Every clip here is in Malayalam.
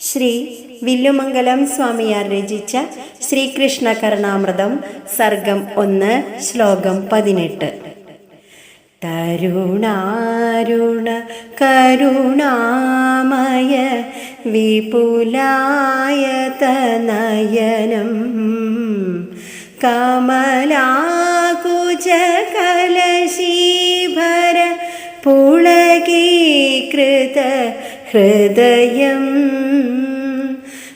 ശ്രീ വില്ലുമംഗലം സ്വാമിയാർ രചിച്ച ശ്രീകൃഷ്ണ കരുണാമൃതം സർഗം ഒന്ന് ശ്ലോകം പതിനെട്ട്. തരുണാരുണ കരുണാമയ വിപുലായ തനയനം കമലാകുജകലശീഭര പുളകീകൃത ഹൃദയം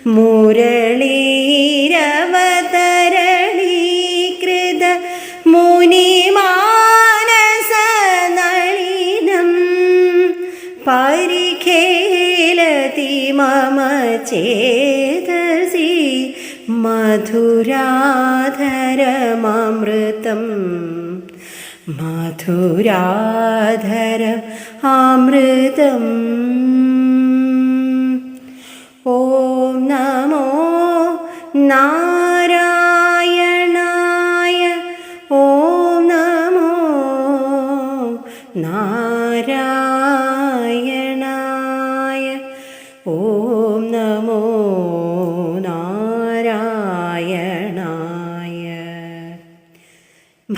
മുരളീരവതരണീകൃത മുനിമാനസനളിനം പരിഖേലതി മമ ചേതസി മധുരാധരമൃതം മധുരാധരം അമൃതം നാരായണായ ഓം നമോ നാരായണായ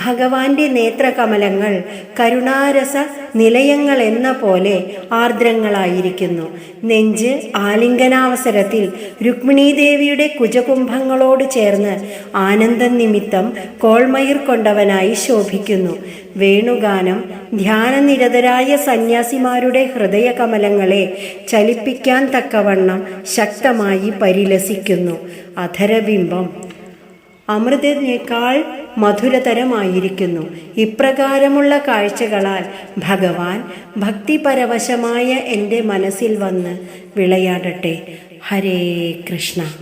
ഭഗവാന്റെ നേത്രകമലങ്ങൾ കരുണാരസ നിലയങ്ങൾ എന്ന പോലെ ആർദ്രങ്ങളായിരിക്കുന്നു. നെഞ്ച് ആലിംഗനാവസരത്തിൽ രുക്മിണീദേവിയുടെ കുജകുംഭങ്ങളോട് ചേർന്ന് ആനന്ദ നിമിത്തം കോൾമയിർ കൊണ്ടവനായി ശോഭിക്കുന്നു. വേണുഗാനം ധ്യാനനിരതരായ സന്യാസിമാരുടെ ഹൃദയകമലങ്ങളെ ചലിപ്പിക്കാൻ തക്കവണ്ണം ശക്തമായി പരിലസിക്കുന്നു. അധരബിംബം. അമൃതനേക്കാൾ മധുരതരമായിരിക്കുന്നു. ഇപ്രകാരമുള്ള കാഴ്ചകളാൽ ഭഗവാൻ ഭക്തിപരവശമായ എന്റെ മനസ്സിൽ വന്ന് വിളയാടട്ടെ. ഹരേ കൃഷ്ണ.